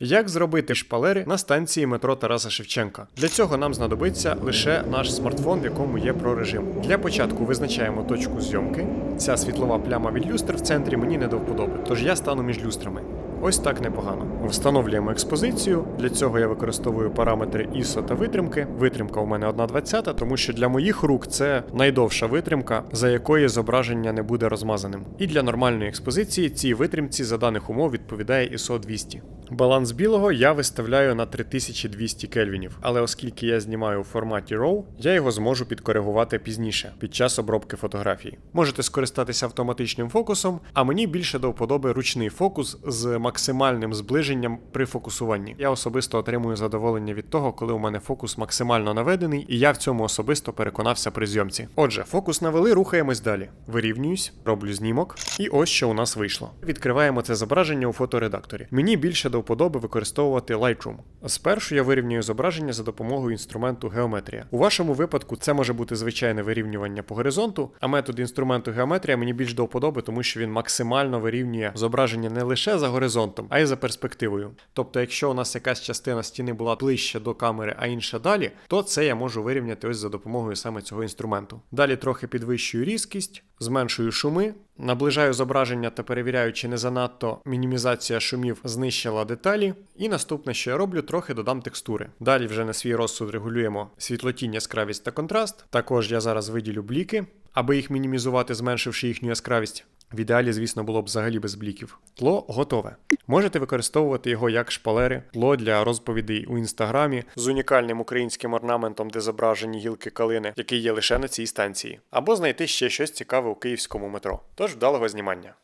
Як зробити шпалери на станції метро Тараса Шевченка? Для цього нам знадобиться лише наш смартфон, в якому є прорежим. Для початку визначаємо точку зйомки. Ця світлова пляма від люстр в центрі мені не до вподоби, тож я стану між люстрами. Ось так непогано. Встановлюємо експозицію. Для цього я використовую параметри ISO та витримки. Витримка у мене 1,20, тому що для моїх рук це найдовша витримка, за якої зображення не буде розмазаним. І для нормальної експозиції цій витримці за даних умов відповідає ISO 200. Баланс білого я виставляю на 3200 кельвінів, але оскільки я знімаю у форматі RAW, я його зможу підкоригувати пізніше під час обробки фотографії. Можете скористатися автоматичним фокусом, а мені більше до вподоби ручний фокус з максимальним зближенням при фокусуванні. Я особисто отримую задоволення від того, коли у мене фокус максимально наведений, і я в цьому особисто переконався при зйомці. Отже, фокус навели, рухаємось далі. Вирівнююсь, роблю знімок, і ось що у нас вийшло. Відкриваємо це зображення у фоторедакторі. Мені більше до вподоби використовувати Lightroom. Спершу я вирівнюю зображення за допомогою інструменту геометрія. У вашому випадку це може бути звичайне вирівнювання по горизонту, а метод інструменту геометрія мені більш до вподоби, тому що він максимально вирівнює зображення не лише за горизонтом, а й за перспективою. Тобто, якщо у нас якась частина стіни була ближче до камери, а інша далі, то це я можу вирівняти ось за допомогою саме цього інструменту. Далі трохи підвищую різкість, зменшую шуми, наближаю зображення та перевіряю, чи не занадто мінімізація шумів знищила деталі. І наступне, що я роблю, трохи додам текстури. Далі вже на свій розсуд регулюємо світлотінь, яскравість та контраст. Також я зараз виділю бліки, аби їх мінімізувати, зменшивши їхню яскравість. В ідеалі, звісно, було б взагалі без бліків. Тло готове. Можете використовувати його як шпалери, тло для розповідей у інстаграмі з унікальним українським орнаментом, де зображені гілки калини, який є лише на цій станції, або знайти ще щось цікаве у київському метро. Тож вдалого знімання.